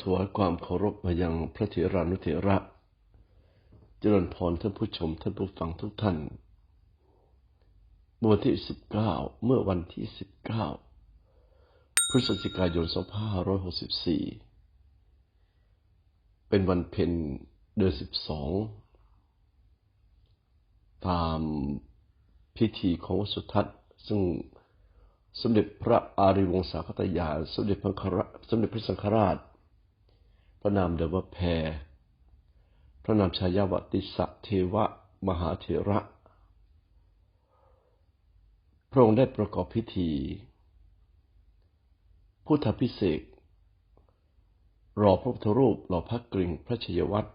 ถวายความเคารพมายังพระเถรานุเถระ เจริญพรท่านผู้ชมท่านผู้ฟังทุกท่านเมื่อวันที่ 19 เมื่อวันที่ 19 พฤศจิกายน 2564 เป็นวันเพ็ญเดือน 12 ตามพิธีของวสุทัศน์ซึ่งสมเด็จพระอารีวงศาคตยานสมเด็จพระสมเด็จพระสังฆราช พระนามเดวแพร พระนามชายาวติสะเทวะ มหาเถระ พระองค์ได้ประกอบพิธี พุทธพิเศษรอพระพุทธรูปรอพระกริ่งพระชยวัตร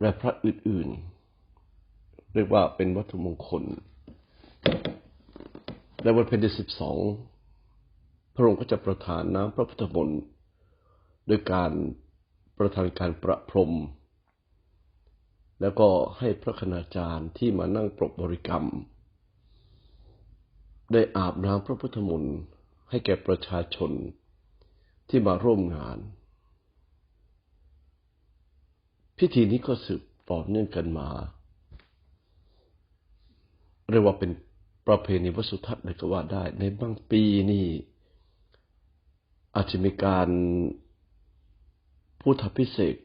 และพระอื่นๆ เรียกว่าเป็นวัตถุมงคลในวันเพ็ญเดือนสิบสองพระองค์ก็จะประทานน้ำพระพุทธมนต์โดยการ ประทานการประพรม แล้วก็ให้พระคณาจารย์ที่มานั่งปรบบริกรรม ได้อาบน้ำพระพุทธมนต์ให้แก่ประชาชนที่มาร่วมงาน พิธีนี้ก็สืบต่อเนื่องกันมาเรียกว่าเป็นประเพณีวสุทัศน์เลยก็ว่าได้ ในบางปีนี่อาจจะมีการ พุทธพิเศษ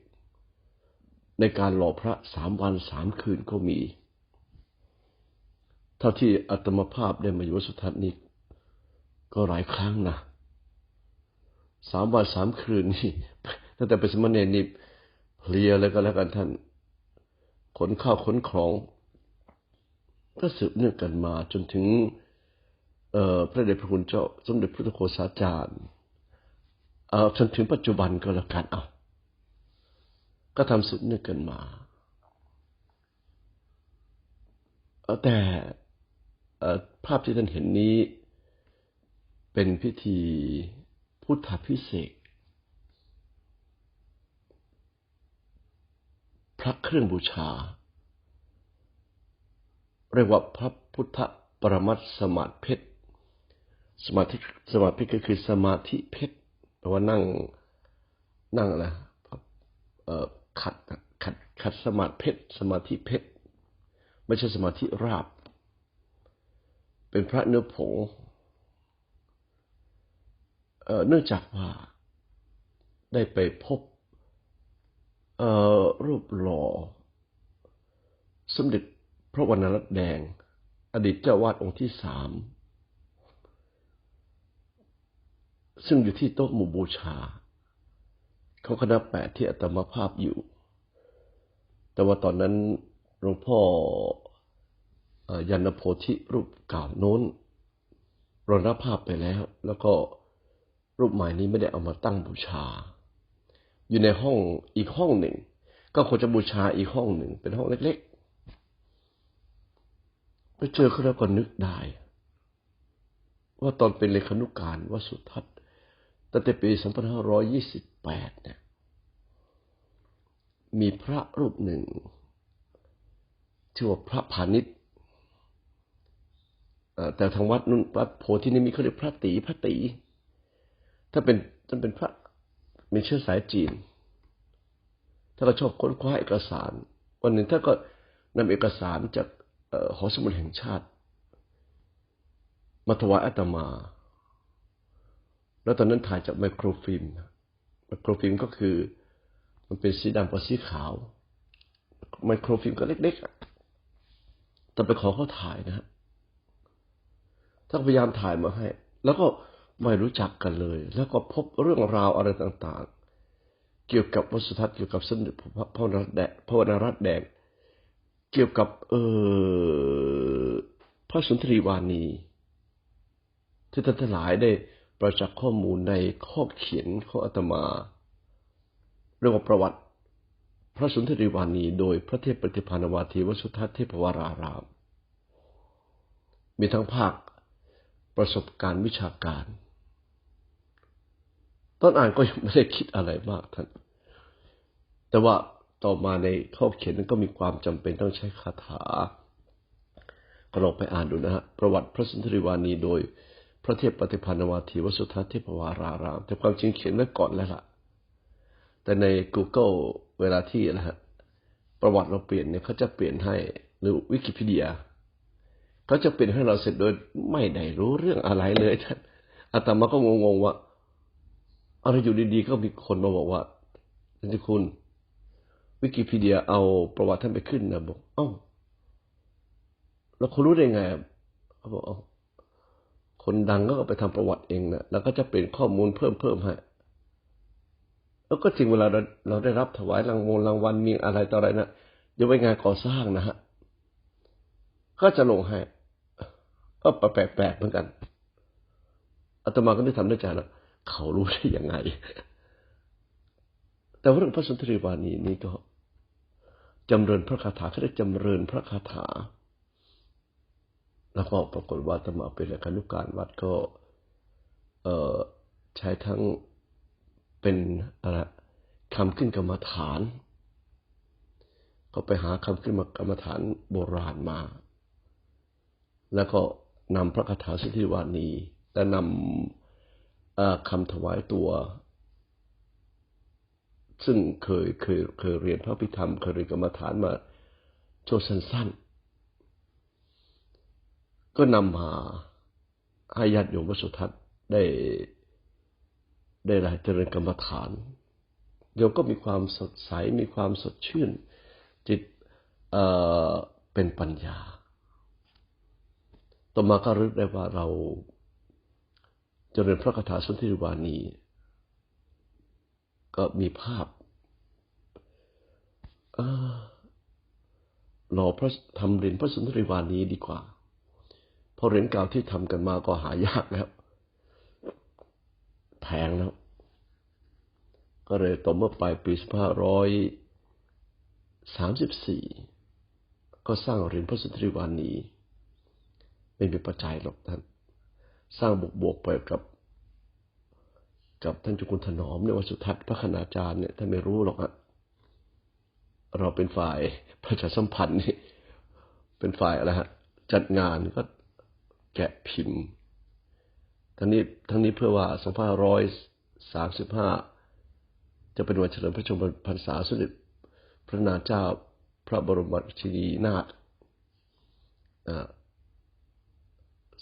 ในการหล่อพระสามวันสามคืนก็มี เท่าที่อัตมภาพได้มาอยู่วสุทัศน์นี้ก็หลายครั้งนะสามวันสามคืนนี่ตั้งแต่เป็นสมณเณรนี่เพลียแล้วก็แล้วกันท่านขนข้าวขนของ ก็สืบเนื่องกันมาจนถึงพระเดชพระคุณเจ้า สมเด็จพระโคสาจารย์จนถึงปัจจุบันก็แล้วกันเอา ก็ทำสืบเนื่องกันมา แต่ภาพที่ท่านเห็นนี้เป็นพิธีพุทธพิเศษพระเครื่องบูชา เรียกว่าพระพุทธปรมัตสมาธิเพชรสมาธิสมาธิก็คือสมาธิเพชรแปลว่านั่งนั่งนะเอ่อ ขัดขัดขัดสมาธิเพชรสมาธิเพชรไม่ใช่สมาธิราบ เป็นพระเนื้อผงเนื่องจากว่าได้ไปพบรูปหล่อ สมเด็จพระวรรณรัตน์แดง อดีตเจ้าวาดองค์ที่สามซึ่งอยู่ที่โต๊ะหมู่บูชา เขาคณะแปดที่อัตมาภาพอยู่ แต่ว่าตอนนั้นหลวงพ่อยันโพธิรูปเก่าโน้นรณภาพไปแล้ว แล้วก็รูปใหม่นี้ไม่ได้เอามาตั้งบูชา อยู่ในห้องอีกห้องหนึ่ง ก็ควรจะบูชาอีกห้องหนึ่ง เป็นห้องเล็กๆไปเจอเขาแล้วก็นึกได้ ว่าตอนเป็นเลขานุการวสุทัศน์ ตั้งแต่ปี 2528 เนี่ย มีพระรูปหนึ่งชื่อว่าพระพาณิชย์แต่ทางวัดนุ่นวัดโพธินิมิตเขาเรียกพระตีพระตี ถ้าเป็นถ้านเป็นพระมีเชื้อสายจีน ถ้าก็ชอบค้นคว้าเอกสาร วันหนึ่งถ้าก็นำเอกสารจากหอสมุดแห่งชาติ มาถวายอาตมา แล้วตอนนั้นถ่ายจากไมโครฟิล์มไมโครฟิล์มก็คือ มันเป็นสีดำกับสีขาว ไมโครฟิล์มก็เล็กๆแต่ไปขอเขาถ่ายนะฮะถ้าพยายามถ่ายมาให้ แล้วก็ไม่รู้จักกันเลย แล้วก็พบเรื่องราวอะไรต่างๆ เกี่ยวกับวัสุทัศน์เกี่ยวกับสมเด็จพระวรรณรัตแดง เกี่ยวกับ เออพระสุนทรีวานีที่ท่านทั้งหลายได้ ประจักษ์ข้อมูลในข้อเขียนของอาตมา เรื่องประวัติ พระสุนทรีวานีโดยพระเทพปฏิพานวาทีวสุทัศน์เทพวราราม มีทั้งภาคประสบการณ์วิชาการตอนอ่านก็ยังไม่ได้คิดอะไรมากท่าน แต่ว่าต่อมาในข้อเขียนนั้นก็มีความจำเป็นต้องใช้คาถาก็ลองไปอ่านดูนะฮะ ประวัติพระสุนทรีวานีโดย พระเทพปฏิพันธวาทีวสุทัศน์เทพวาราราม แต่ความจริงเขียนไว้ก่อนแล้วล่ะ แต่ใน Google เวลาที่นะฮะประวัติเราเปลี่ยนเนี่ยเขาจะเปลี่ยนให้หรือวิกิพีเดียเขาจะเปลี่ยนให้เราเสร็จโดยไม่ได้รู้เรื่องอะไรเลยท่านอาตมาก็งงๆว่าอะไรอยู่ดีๆก็มีคนมาบอกว่าท่านเจ้าคุณ วิกิพีเดียเอาประวัติท่านไปขึ้นนะบอก เอ้าแล้วเขารู้ได้ไงเขาบอกอ คนดังก็ไปทำประวัติเองนะแล้วก็จะเปลี่ยนข้อมูลเพิ่มเพิ่มให้แล้วก็จริงเวลาเราเราได้รับถวายรางวงรางวัลมีอะไรต่ออะไรนะยกไว้งานก่อสร้างนะฮะก็จะลงให้ก็แปลกๆเหมือนกันอาตมาก็ได้ทำด้วยใจแล้วเขารู้ได้ยังไง แต่ว่าเรื่องพระสุนทรีวานีนี้ก็จำเริญพระคาถาเขาได้จำเริญพระคาถา แล้วก็ปรากฏว่าตมาเป็นเลขานุการวัดก็เออใช้ทั้งเป็นอะไรคำขึ้นกรรมฐาน ก็ไปหาคำขึ้นมากรรมฐานโบราณมา แล้วก็นำพระคาถาสุทธิวานีและนำคำถวายตัว ซึ่งเคยเคยเคยเรียนพระพิธรรมเคยเรียนกรรมฐานมาโชว์สั้นๆ ก็นำมาให้ญาติโยมวสุทัศน์ได้ได้รายเจริญกรรมฐานโยมก็มีความสดใสมีความสดชื่น จิตเเป็นปัญญา ต่อมาก็รึกได้ว่าเราเจริญพระคาถาสุนทรีวานี ก็มีภาพหล่อพระทำเรียญพระสุนทรีวานีดีกว่า เพราะเหรียญเก่าที่ทำกันมาก็หายากแล้ว แพงแล้ว ก็เลยต่อเมื่อปลายปีสห้าร้อยสามสิบสี่ก็สร้างเหรียญพระสุนทรีวานีไม่มีปัจจัยหรอกท่าน สร้างบวกบวกไปกับ กับท่านจุกุลถนอมในวัสุทัศน์พระคณาจารย์เนี่ยท่านไม่รู้หรอกอะเราเป็นฝ่ายประชาสัมพันธ์นี่เป็นฝ่ายอะไรฮะจัดงานก็ แกะพิมพ์ ทั้งนี้ทั้งนี้เพื่อว่า 2535 จะเป็นวันเฉลิมพระชนมพรรษาสมเด็จพระนาเจ้าพระบรมราชินีนาถ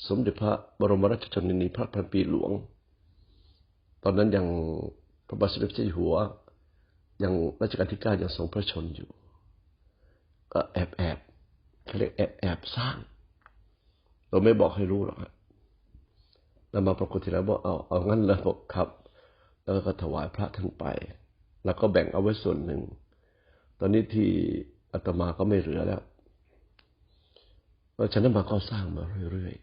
สมเด็จพระบรมราชชนนีพระพันปีหลวง ตอนนั้นยังพระบาทสมเด็จเจ้าอยู่หัว ยังรัชกาลที่เก้ายังทรงพระชนอยู่ ก็แอบแอบเขาเรียกแอบแอบสร้าง เราไม่บอกให้รู้หรอกแล้วมาปรากฏทีแล้วบอกเอาเอางั้นเลยบอกครับ แล้วก็ถวายพระท่านไป แล้วก็แบ่งเอาไว้ส่วนหนึ่ง ตอนนี้ที่อาตมาก็ไม่เหลือแล้วเพราะฉะนั้นมาก็สร้างมาเรื่อย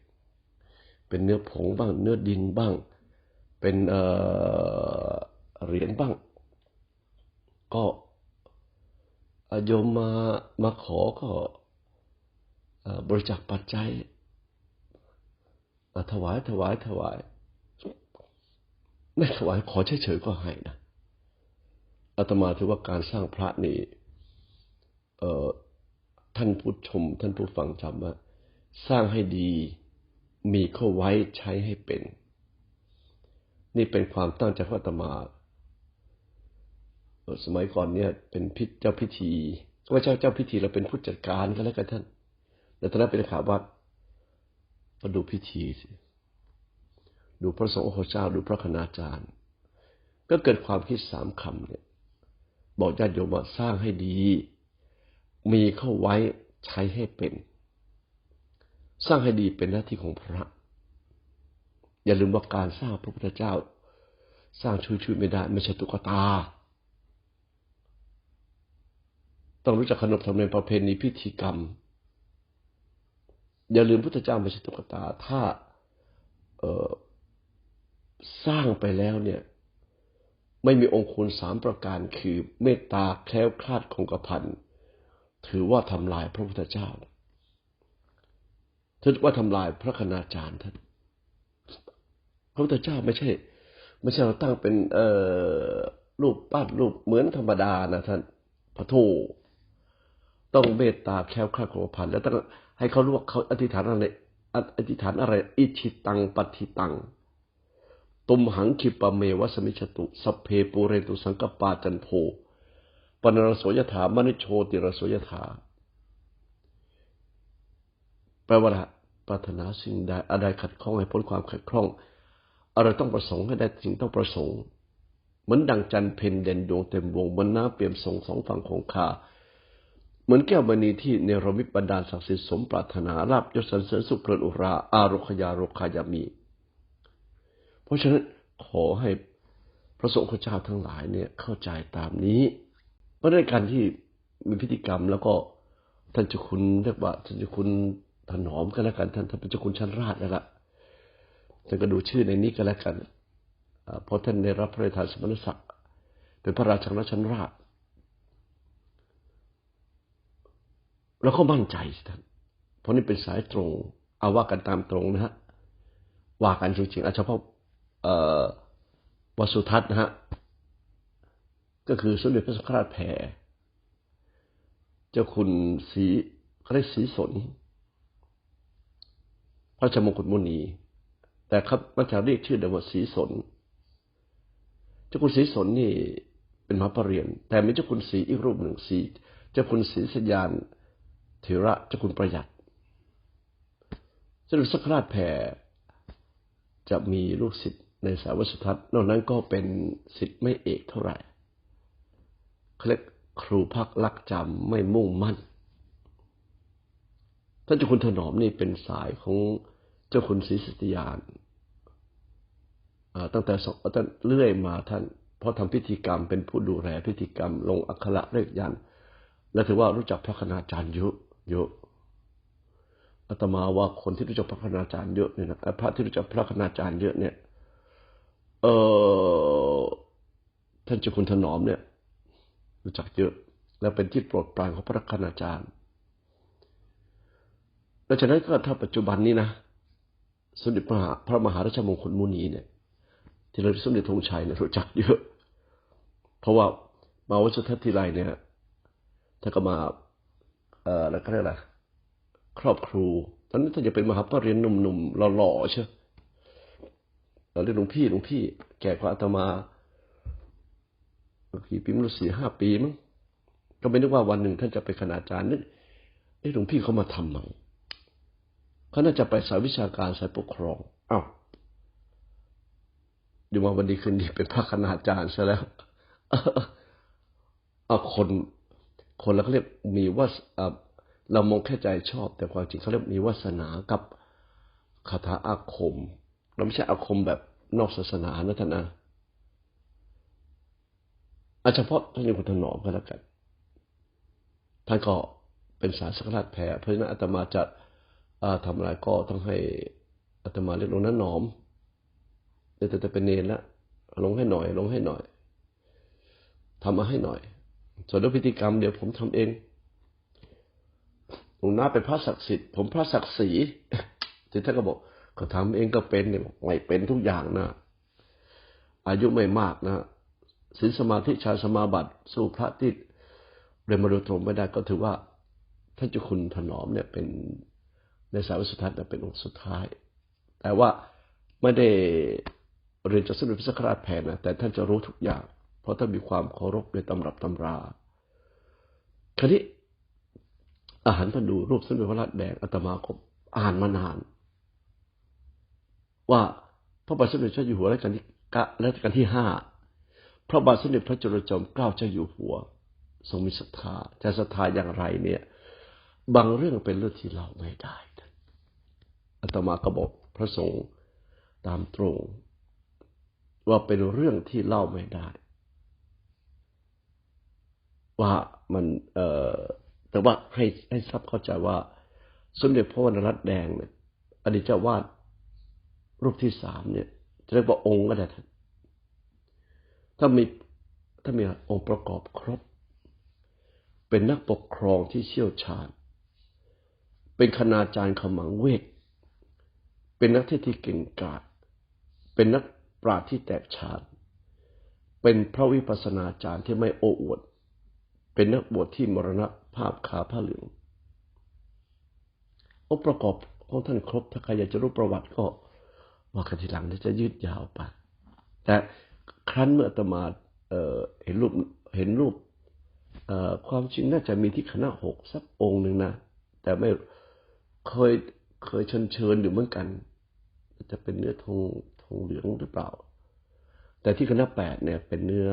ๆ เป็นเนื้อผงบ้าง เนื้อดินบ้าง เป็นเเหรียญบ้าง ก็โยมมามาขอก็บริจาคปัจจัย ถวายถวายถวายไม่ถวายขอเฉยๆก็ให้นะอาตมาถือว่าการสร้างพระนี่เออท่านผู้ชม ท่านผู้ฟังจำว่าสร้างให้ดีมีเข้าไว้ใช้ให้เป็น นี่เป็นความตั้งใจของอาตมาสมัยก่อนเนี่ย เป็นพิเจ้าพิธีว่าเจ้าเจ้าพิธีเราเป็นผู้จัดการก็แล้วกันท่านแต่ตอนนั้นเป็นข่าวว่า มาดูพิธีสิดูพระสงฆ์โอเจ้าดูพระคณาจารย์ ก็เกิดความคิดสามคำเนี่ย บอกญาติโยมว่าสร้างให้ดี มีเข้าไว้ใช้ให้เป็น สร้างให้ดีเป็นหน้าที่ของพระ อย่าลืมว่าการสร้างพระพุทธเจ้า สร้างช่วยๆไม่ได้ไม่ใช่ตุ๊กตา ต้องรู้จักขนบธรรมเนียมประเพณีพิธีกรรม อย่าลืมพุทธเจ้าไม่ใช่ตุ๊กตา ถ้าเออสร้างไปแล้วเนี่ย ไม่มีองค์คุณสามประการคือเมตตาแคล้วคลาดคงกระพันถือว่าทำลายพระพุทธเจ้าถือว่าทำลายพระคณาจารย์ท่านพระพุทธเจ้าไม่ใช่ไม่ใช่เราตั้งเป็นเอ่อรูปปั้นรูปเหมือนธรรมดานะท่านพระโทต้องเมตตาแคล้วคลาดคงกระพันแล้วต้อง ให้เขารู้ว่าเขาอธิษฐานอะไรอธิษฐานอะไร อิชิตังปฏิตัง ตุมหังคิปะเมวัสมิชตุสเพปูเรตุสังกปาจันโทปนรโสยถามนิโชติรโสยถาแปลว่าปรารถนาสิ่งใดอะไรขัดข้องให้พ้นความขัดข้อง อะไรต้องประสงค์ให้ได้สิ่งต้องประสงค์ เหมือนดังจันเพนเด่นดวงเต็มวงบนน้ำเปี่ยมสงสองฝั่งของขา เหมือนแก้วมณีที่เนรมิตบรรดาศักดิ์สิทธิ์สมปรารถนาราบยศสรรเสริญสุขเพลินอุราอารคยาโรคายามี เพราะฉะนั้นขอให้พระสงฆ์เจ้าทั้งหลายเนี่ยเข้าใจตามนี้เพราะในการที่มีพิธีกรรมแล้วก็ท่านเจ้าคุณเรียกว่าท่านเจ้าคุณถนอมก็แล้วกันท่านท่านเป็นเจ้าคุณชั้นราชแล้วละท่านก็ดูชื่อในนี้ก็แล้วกันเพราะท่านได้รับพระราชทานสมณศักดิ์เป็นพระราชาชั้นราช แล้วก็มั่นใจท่านเพราะนี่เป็นสายตรง เอาว่ากันตามตรงนะฮะว่ากันจริงๆเอาเฉพาะวสุทัศน์นะฮะก็คือสมเด็จพระสังฆราชแผ่เจ้าคุณสีเขาเรียกสีสน พระชมงกุฎมุนี แต่ครับมันจะเรียกชื่อเดิมว่าสีสน เจ้าคุณสีสนนี่เป็นมหาปรริญญาแต่มีเจ้าคุณสีอีกรูปหนึ่งสีเจ้าคุณสีสยาน เถระเจ้าคุณประหยัดสมเด็จสักราชแผ่จะมีลูกศิษย์ในสายวัสุทัศน์นอกนั้นก็เป็นศิษย์ไม่เอกเท่าไหร่เขาเรียกครูพักลักจำไม่มุ่งมั่นท่านเจ้าคุณถนอมนี่เป็นสายของเจ้าคุณศรีสติยานตั้งแต่สองตั้งเรื่อยมาท่านเพราะทำพิธีกรรมเป็นผู้ดูแลพิธีกรรมลงอักขระเลขยัน และถือว่ารู้จักพระคณาจารย์เยอะ เยอะอาตมาว่าคนที่รู้จักพระคณาจารย์เยอะเนี่ยนะพระที่รู้จักพระคณาจารย์เยอะเนี่ย เออท่านเจ้าคุณถนอมเนี่ย รู้จักเยอะ แล้วเป็นที่โปรดปรานของพระคณาจารย์ดังนั้นก็ถ้าปัจจุบันนี้นะสมเด็จพระพระมหาราชมงคลมุนีเนี่ย ที่เราสมเด็จธงชัยเนี่ยรู้จักเยอะ เพราะว่ามาวัชทัศทีไรเนี่ยถ้าก็มา เอ่อแล้วก็เรียกอะไรครอบครูตอนนี้ถ้าจะเป็นมหาปรริญญาหนุ่มๆหล่อๆใช่เราเรียกหลวงพี่หลวงพี่ แก่กว่าอาตมากี่ปีไม่รู้สี่ห้าปีมั้งก็ไม่นึกว่าวันหนึ่งท่านจะไปขนาดจารย์นึกไอ้หลวงพี่เขามาทำมั้งเขาน่าจะไปสายวิชาการสายปกครองอ้าวดูมาวันดีคืนดีเป็นพระคณาจารย์ซะแล้วเอาคน คนเราก็เรียกมีว่าเรามองแค่ใจชอบ แต่ความจริงเขาเรียกมีวาสนากับคาถาอาคมเราไม่ใช่อาคมแบบนอกศาสนานะท่านนะอาเฉพาะท่านอยู่คุณถนอมก็แล้วกัน ท่านก็เป็นสายสักราชแผ่เพราะฉะนั้นอาตมาจะทำอะไรก็ต้องให้อาตมาเรียกลงนั้นหนอมแต่แต่เป็นเนรละลงให้หน่อย ลงให้หน่อยทำมาให้หน่อย ส่วนเรื่องพิธีกรรมเดี๋ยวผมทำเองหลวงน้าเป็นพระศักดิ์สิทธิ์ผมพระศักดิ์ศรีที่ท่านก็บอกก็ทำเองก็เป็นเนี่ยไม่เป็นทุกอย่างนะอายุไม่มากนะศีลสมาธิชาสมาบัติ สู้พระที่เรียนมาโดยตรงไม่ได้ก็ถือว่าท่านเจ้าคุณถนอมเนี่ยเป็นในสายวิสุทธัตเป็นองค์สุดท้าย แต่ว่าไม่ได้เรียนจากสมเด็จพระสังฆราชแผ่นนะแต่ท่านจะรู้ทุกอย่าง เพราะท่านมีความเคารพในตำรับตำราคราวนี้อาหารท่านดูรูปสมเด็จพระราชแดงอาตมาก็อ่านมานาน ว่าพระบาทสมเด็จพระอยู่หัวรัชกาลที่กะรัชกาลที่ห้าพระบาทสมเด็จพระจุลจอมเกล้าเจ้าอยู่หัว ทรงมีศรัทธาจะศรัทธาอย่างไรเนี่ย บางเรื่องเป็นเรื่องที่เราไม่ได้อาตมาก็บอกพระสงฆ์ตามตรง ว่าเป็นเรื่องที่เล่าไม่ได้ ว่ามันเอ่อแต่ว่าให้ให้ทราบเข้าใจว่า สมเด็จพระวรรณรัตน์แดงเนี่ยอดีตเจ้าวาดรูปที่สามเนี่ยจะเรียกว่าองค์ก็ได้ท่านถ้ามีถ้ามีองค์ประกอบครบ เป็นนักปกครองที่เชี่ยวชาญ เป็นคณาจารย์ขมังเวทเป็นนักเทศที่เก่งกาจเป็นนักปราชญ์ที่แตกฉานเป็นพระวิปัสสนาจารย์ที่ไม่โอ้อวด เป็นนักบวชที่มรณภาพขาผ้าเหลืององค์ประกอบของท่านครบถ้าใครอยากจะรู้ประวัติก็ว่ากันทีหลังจะยืดยาวไป แต่ครั้นเมื่อตมาเเห็นรูปเห็นรูปความจริงน่าจะมีที่คณะหกสักองค์หนึ่งนะ แต่ไม่เคยเคยเชิญเชิญอยู่เหมือนกัน จะเป็นเนื้อทองทองเหลืองหรือเปล่า แต่ที่คณะแปดเนี่ยเป็นเนื้อ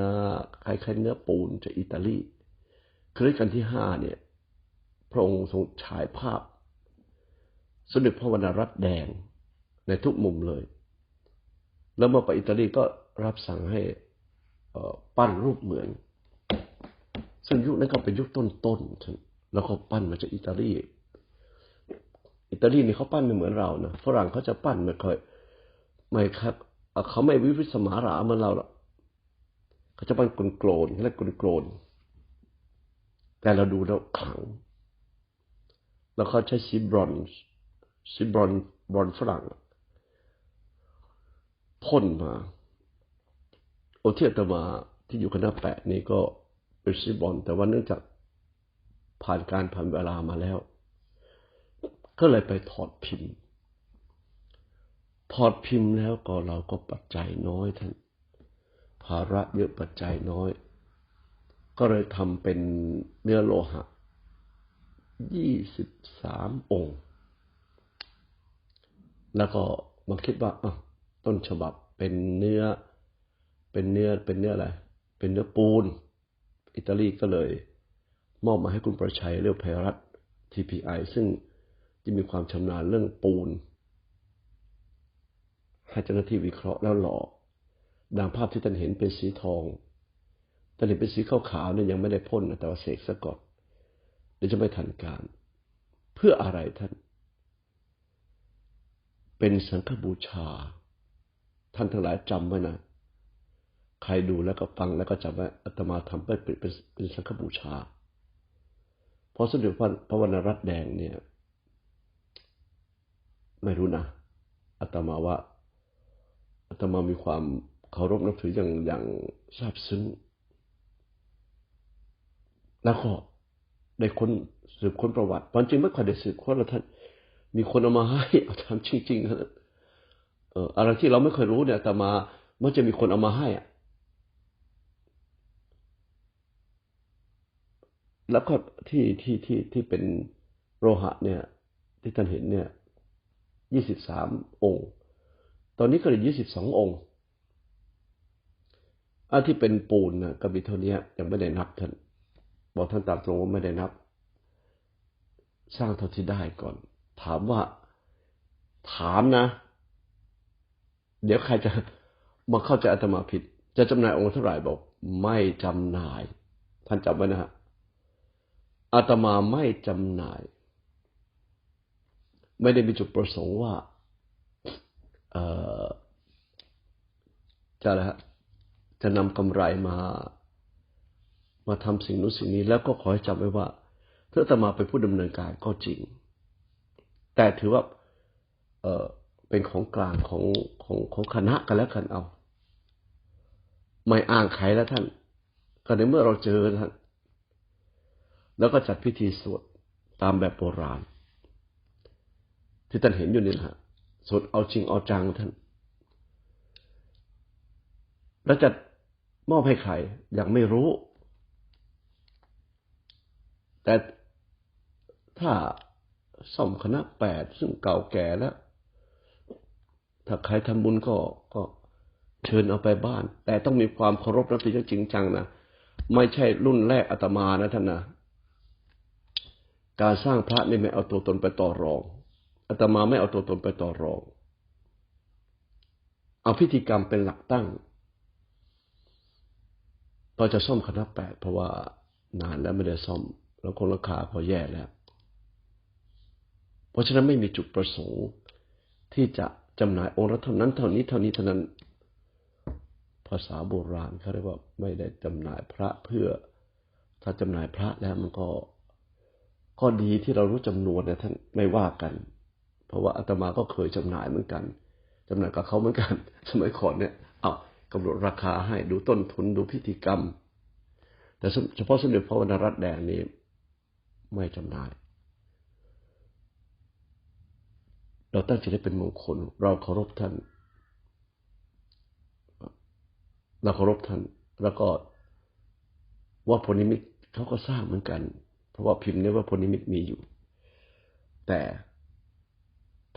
คล้ายๆเนื้อปูนจากอิตาลี ครั้กันที่ห้าเนี่ย พระองค์ทรงฉายภาพ สมเด็จพระวรรณรัตน์แดงในทุกมุมเลย แล้วเมื่อไปอิตาลีก็รับสั่งให้ปั้นรูปเหมือน ซึ่งยุคนั้นก็เป็นยุคต้นๆ แล้วก็ปั้นมาจากอิตาลี อิตาลีนี่เขาปั้นไม่เหมือนเรานะ ฝรั่งเขาจะปั้นไม่ค่อยไม่ครับเขาไม่วิวิสมาราเหมือนเราหรอกเขาจะปั้นกลนโกลนเขาเรียกกลนโกลน แต่เราดูแล้วขลัง แล้วเขาใช้สีบรอนซ์สีบรอนบรอนฝรั่งพ่นมา โอเทียตมาที่อยู่คณะแปะนี่ก็เป็นสีบรอน แต่ว่าเนื่องจากผ่านการผ่านเวลามาแล้ว ก็เลยไปถอดพิมพ์ ถอดพิมพ์แล้วก็เราก็ปัจจัยน้อยท่าน ภาระเยอะปัจจัยน้อย ก็เลยทำเป็นเนื้อโลหะยี่สิบสามองค์ แล้วก็มาคิดว่าต้นฉบับเป็นเนื้อ เป็นเนื้อ เป็นเนื้ออะไร เป็นเนื้อปูน อิตาลีก็เลย มอบมาให้คุณประชัยเรียกไพรัต TPI ซึ่งจะมีความชำนาญเรื่องปูน ให้เจ้าหน้าที่วิเคราะห์แล้วหล่อดังภาพที่ท่านเห็นเป็นสีทอง ท่าเห็นเป็นสีขาวๆเนี่ยยังไม่ได้พ่นแต่ว่าเสกซะก่อนเดี๋ยวจะไม่ทันการ เพื่ออะไรท่าน เป็นสังฆบูชา ท่านทั้งหลายจำไว้นะใครดูแล้วก็ฟังแล้วก็จำไว้อาตมาทำไปเป็นเป็นสังฆบูชาเพราะสมเด็จพระวรรณรัตน์แดงเนี่ย ไม่รู้นะอาตมาว่าอาตมามีความเคารพนับถืออย่างอย่างซาบซึ้ง แล้วก็ได้คนสืบค้นประวัติตอนจริงไม่ค่อยได้สืบค้นล้วท่าน มีคนเอามาให้เอาทำจริงๆนะเอออะไรที่เราไม่เคยรู้เนี่ยแต่มามื่อจะมีคนเอามาให้อะแล้วก็ที่ที่ที่ที่เป็นโลหะเนี่ย ที่ท่านเห็นเนี่ยยี่สิบสามองค์ ตอนนี้ก็เหลือยี่สิบสององค์อันที่เป็นปูนนะก็มีเท่านี้ยังไม่ได้นับท่าน บอกท่านตามตรงว่าไม่ได้นับ สร้างเท่าที่ได้ก่อน ถามว่า ถามนะ เดี๋ยวใครจะมาเข้าใจอาตมาผิด จะจำหน่ายองค์เท่าไหร่บอก ไม่จำหน่าย ท่านจำไว้นะฮะอาตมาไม่จำหน่าย ไม่ได้มีจุดประสงค์ว่า เออจะอะไรฮะจะนำกำไรมา มาทำสิ่งนู้นสิ่งนี้ แล้วก็ขอให้จำไว้ว่าถ้าอตมาเป็นผู้ดำเนินการก็จริง แต่ถือว่าเออเป็นของกลางของของของคณะกันแล้วกันเอา ไม่อ้างใครแล้วท่าน ก็ในเมื่อเราเจอท่านแล้วก็จัดพิธีสวดตามแบบโบราณ ที่ท่านเห็นอยู่นี่แหละสวดเอาจริงเอาจังท่านแล้วจะมอบให้ใครยังไม่รู้ แต่ถ้าซ่อมคณะแปดซึ่งเก่าแก่แล้ว ถ้าใครทำบุญก็ก็เชิญเอาไปบ้าน แต่ต้องมีความเคารพนับถือจริงจังนะไม่ใช่รุ่นแรกอาตมานะท่านนะการสร้างพระนี่ไม่เอาตัวตนไปต่อรองอาตมาไม่เอาตัวตนไปต่อรอง เอาพิธีกรรมเป็นหลักตั้งเราจะซ่อมคณะแปดเพราะว่านานแล้วไม่ได้ซ่อม แล้วคนราคาพอแย่แล้ว เพราะฉะนั้นไม่มีจุดประสงค์ที่จะจำหน่ายองค์ละเท่านั้นเท่านี้เท่านี้เท่านั้น ภาษาโบราณเขาเรียกว่าไม่ได้จำหน่ายพระเพื่อ ถ้าจำหน่ายพระแล้วมันก็ข้อดีที่เรารู้จำนวนเนี่ยท่านไม่ว่ากัน เพราะว่าอาตมาก็เคยจำหน่ายเหมือนกันจำหน่ายกับเขาเหมือนกัน สมัยก่อนเนี่ย เอากำหนดราคาให้ดูต้นทุนดูพิธีกรรม แต่เฉพาะสมเด็จพระวรรณรัตน์แดงนี้ ไม่จำหน่าย เราตั้งใจได้เป็นมงคล เราเคารพท่าน เราเคารพท่าน แล้วก็ว่าพลนิมิตเขาก็สร้างเหมือนกัน เพราะว่าพิมพ์เนี่ยว่าพลนิมิตมีอยู่ แต่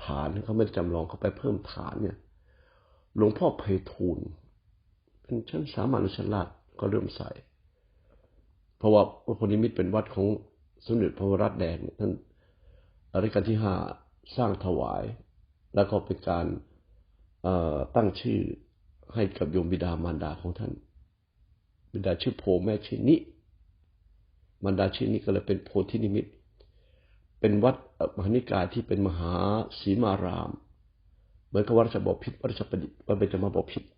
ฐานเขาไม่ได้จำลองเขาไปเพิ่มฐานเนี่ย หลวงพ่อไพฑูรย์เป็นชั้นสามัญชั้นลาดก็เริ่มใส่ เพราะว่าวัดพลนิมิตเป็นวัดของ สมเด็จพระวรัตแดงท่านรัชกาลที่ห้าสร้างถวาย แล้วก็เป็นการตั้งชื่อให้กับโยมบิดามารดาของท่าน บิดาชื่อโพแม่ชื่อนิมารดาชื่อนิก็เลยเป็นโพธินิมิต เป็นวัดมหานิกายที่เป็นมหาสีมาราม เหมือนกับวัดราชบพิตรวัดราชประดิษฐ์วัดเบญจมาบพิตร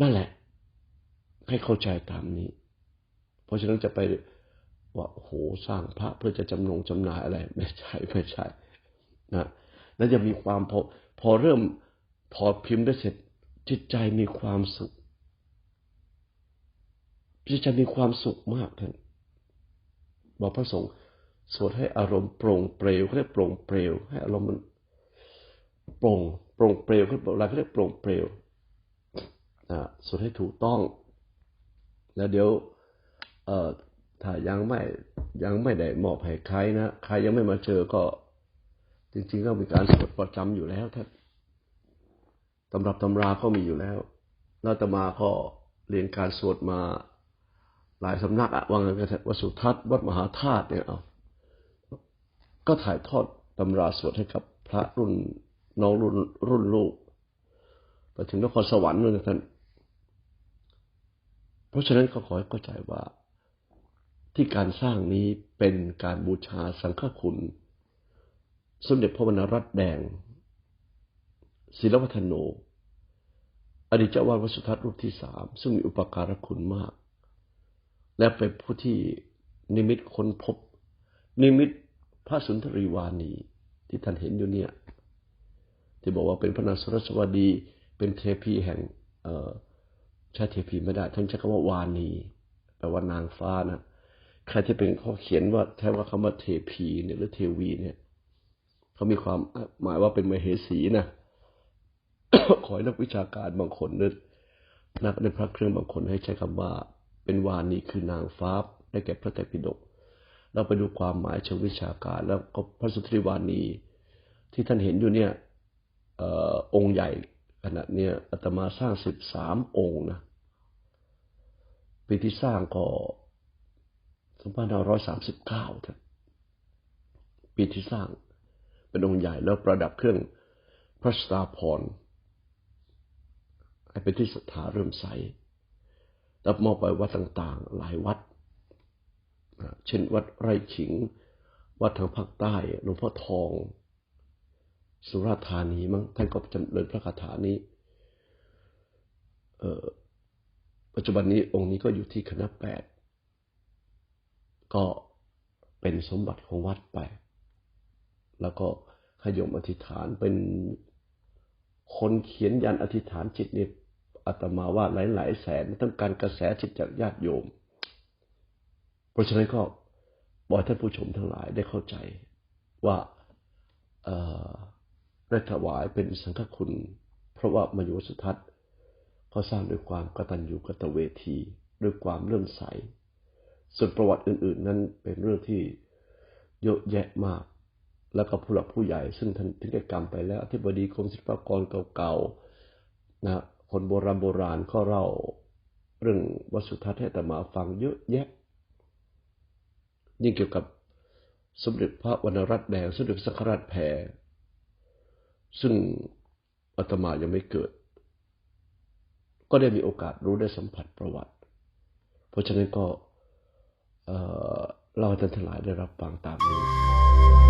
นั่นแหละ ให้เข้าใจตามนี้ เพราะฉะนั้นจะไปว่าโหสร้างพระเพื่อจะจำนงจำนายอะไร ไม่ใช่ไม่ใช่นะแล้วจะมีความพอพอเริ่มถอดพิมพ์ได้เสร็จ จิตใจมีความสุข จิตใจมีความสุขมากท่านบอกพระสงฆ์สวดให้อารมณ์โปร่งเปลวเขาเรียกโปร่งเปลวให้อารมณ์มันโปร่งโปร่งเปลวเขาบอกอะไรเขาเรียกโปร่งเปลวนะสวดให้ถูกต้อง แล้วเดี๋ยว เอ่อถ้ายังไม่ยังไม่ได้มอบให้ใครนะใครยังไม่มาเจอก็ จริงๆก็มีการสวดประจำอยู่แล้วท่านตำรับตำราก็มีอยู่แล้วแล้าตมาก็เรียนการสวดมาหลายสำนักอะว่างันกันวัดสุทัศน์วัดมหาธาตุเนี่ยเอาก็ถ่ายทอดตำราสวดให้กับพระรุ่นน้องรุ่นรุ่นลูกไปถึงนครสวรรค์เลยนท่าน เพราะฉะนั้นก็ขอให้เข้าใจว่า ที่การสร้างนี้เป็นการบูชาสังฆคุณ สมเด็จพระวรรณรัตน์แดง ศิลวัฒโน อดีตเจ้าวาดวัสุทัศน์รูปที่สามซึ่งมีอุปการะคุณมาก และเป็นผู้ที่นิมิตค้นพบ นิมิตพระสุนทรีวานีที่ท่านเห็นอยู่เนี่ยที่บอกว่าเป็นพระนางสรสวดี เป็นเทพีแห่งเอ่อช้เทพีไม่ได้ท่านใช้คำว่าวานีแปลว่านางฟ้านะ ใครที่เป็นเขาเขียนว่าแท้ว่าคำว่าเทพีเนี่ยหรือเทวีเนี่ยเขามีความหมายว่าเป็นมเหสีนะขอให้นักวิชาการบางคนนึกนักในพระเครื่องบางคนให้ใช้คำว่า เป็นวานีคือนางฟ้าได้แก่พระไตรปิฎกเราไปดูความหมายเชิงวิชาการ แล้วก็พระสุทธิวานีที่ท่านเห็นอยู่เนี่ยเอ่อองค์ใหญ่ขนาดเนี้ยอาตมาสร้างสิบสามองค์นะปีที่สร้างก็ สองพันห้าร้อยสามสิบเก้าปีที่สร้างเป็นองค์ใหญ่แล้วประดับเครื่องพระสตาพรให้เป็นที่ศรัทธาเริ่มใสรับมอบไปวัดต่างๆ หลายวัด เช่นวัดไร่ขิง วัดทางภาคใต้หลวงพ่อทอง สุราธานีมั้งท่านก็จำเริญพระคาถานี้ปัจจุบันนี้องค์นี้ก็อยู่ที่คณะแปด ก็เป็นสมบัติของวัดไป แล้วก็ขยมอธิษฐานเป็นคนเขียนยันอธิษฐานจิตเนี่ยอาตมาว่าหลายๆแสนต้องการกระแสจิตจากญาติโยม เพราะฉะนั้นก็บอกท่านผู้ชมทั้งหลายได้เข้าใจว่าได้ถวายเป็นสังฆคุณ เพราะว่ามายู่วัดสุทัศน์เขาสร้างด้วยความกตัญญูกตเวที ด้วยความเลื่อมใส ส่วนประวัติอื่น ๆ นั้นเป็นเรื่องที่เยอะแยะมาก แล้วก็ผู้หลักผู้ใหญ่ ซึ่งท่านถึงแก่กรรมไปแล้วที่บดีกรมศิลปากรเก่าๆนะคนโบราณโบราณก็เล่าเรื่องวัดสุทัศน์ให้อตมาฟังเยอะแยะ ยิ่งเกี่ยวกับสมเด็จพระวรรณรัตน์แดงสมเด็จสังฆราชแพรซึ่งอาตมายังไม่เกิด ก็ได้มีโอกาสรู้ได้สัมผัสประวัติ เพราะฉะนั้นก็ เอ่อเราจะทั้งหลายได้รับฟังตามนี้